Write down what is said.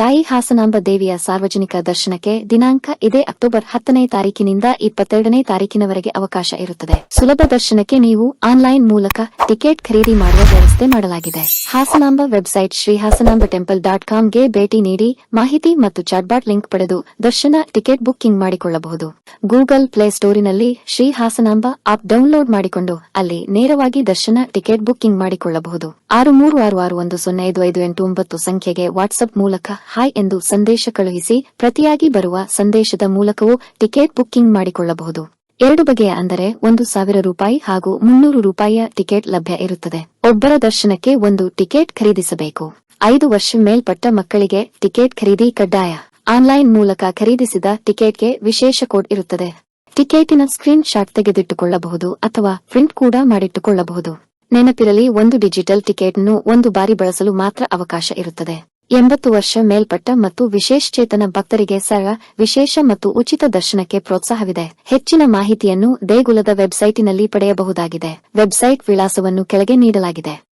ತಾಯಿ ಹಾಸನಾಂಬ ದೇವಿಯ ಸಾರ್ವಜನಿಕ ದರ್ಶನಕ್ಕೆ ದಿನಾಂಕ ಇದೇ ಅಕ್ಟೋಬರ್ ಹತ್ತನೇ ತಾರೀಕಿನಿಂದ ಇಪ್ಪತ್ತೆರಡನೇ ತಾರೀಕಿನವರೆಗೆ ಅವಕಾಶ ಇರುತ್ತದೆ. ಸುಲಭ ದರ್ಶನಕ್ಕೆ ನೀವು ಆನ್ಲೈನ್ ಮೂಲಕ ಟಿಕೆಟ್ ಖರೀದಿ ಮಾಡುವ ವ್ಯವಸ್ಥೆ ಮಾಡಲಾಗಿದೆ. Hasanamba website Shri Hasanamba temple dot ಕಾಮ್ಗೆ ಭೇಟಿ ನೀಡಿ ಮಾಹಿತಿ ಮತ್ತು ಚಾಟ್ಬಾಟ್ ಲಿಂಕ್ ಪಡೆದು ದರ್ಶನ, ಟಿಕೆಟ್ ಬುಕ್ಕಿಂಗ್ ಮಾಡಿಕೊಳ್ಳಬಹುದು. ಗೂಗಲ್ ಪ್ಲೇ ಸ್ಟೋರಿನಲ್ಲಿ ಶ್ರೀ ಹಾಸನಾಂಬ ಆಪ್ ಡೌನ್ಲೋಡ್ ಮಾಡಿಕೊಂಡು ಅಲ್ಲಿ ನೇರವಾಗಿ ದರ್ಶನ, ಟಿಕೆಟ್ ಬುಕ್ಕಿಂಗ್ ಮಾಡಿಕೊಳ್ಳಬಹುದು. ಆರು ಮೂರು ಆರು ಆರು ಒಂದು ಸೊನ್ನೆ ಐದು ಐದು ಎಂಟು ಒಂಬತ್ತು ಸಂಖ್ಯೆಗೆ ವಾಟ್ಸ್ಆಪ್ ಮೂಲಕ ಹಾಯ್ ಎಂದು ಸಂದೇಶ ಕಳುಹಿಸಿ ಪ್ರತಿಯಾಗಿ ಬರುವ ಸಂದೇಶದ ಮೂಲಕವೂ ಟಿಕೆಟ್ ಬುಕ್ಕಿಂಗ್ ಮಾಡಿಕೊಳ್ಳಬಹುದು. ಎರಡು ಬಗೆಯ ಅಂದರೆ ಒಂದು ಸಾವಿರ ರೂಪಾಯಿ ಹಾಗೂ ಮುನ್ನೂರು ರೂಪಾಯಿಯ ಟಿಕೆಟ್ ಲಭ್ಯ ಇರುತ್ತದೆ. ಒಬ್ಬರ ದರ್ಶನಕ್ಕೆ ಒಂದು ಟಿಕೆಟ್ ಖರೀದಿಸಬೇಕು. ಐದು ವರ್ಷ ಮೇಲ್ಪಟ್ಟ ಮಕ್ಕಳಿಗೆ ಟಿಕೆಟ್ ಖರೀದಿ ಕಡ್ಡಾಯ. ಆನ್ಲೈನ್ ಮೂಲಕ ಖರೀದಿಸಿದ ಟಿಕೆಟ್ಗೆ ವಿಶೇಷ ಕೋಡ್ ಇರುತ್ತದೆ. ಟಿಕೆಟಿನ ಸ್ಕ್ರೀನ್ ಶಾಟ್ ತೆಗೆದಿಟ್ಟುಕೊಳ್ಳಬಹುದು ಅಥವಾ ಪ್ರಿಂಟ್ ಕೂಡ ಮಾಡಿಟ್ಟುಕೊಳ್ಳಬಹುದು. ನೆನಪಿರಲಿ, ಒಂದು ಡಿಜಿಟಲ್ ಟಿಕೆಟ್ ಅನ್ನು ಒಂದು ಬಾರಿ ಬಳಸಲು ಮಾತ್ರ ಅವಕಾಶ ಇರುತ್ತದೆ. ಎಂಬತ್ತು ವರ್ಷ ಮೇಲ್ಪಟ್ಟ ಮತ್ತು ವಿಶೇಷಚೇತನ ಭಕ್ತರಿಗೆ ಸರಳ ವಿಶೇಷ ಮತ್ತು ಉಚಿತ ದರ್ಶನಕ್ಕೆ ಪ್ರೋತ್ಸಾಹವಿದೆ. ಹೆಚ್ಚಿನ ಮಾಹಿತಿಯನ್ನು ದೇಗುಲದ ವೆಬ್ಸೈಟಿನಲ್ಲಿ ಪಡೆಯಬಹುದಾಗಿದೆ. ವೆಬ್ಸೈಟ್ ವಿಳಾಸವನ್ನು ಕೆಳಗೆ ನೀಡಲಾಗಿದೆ.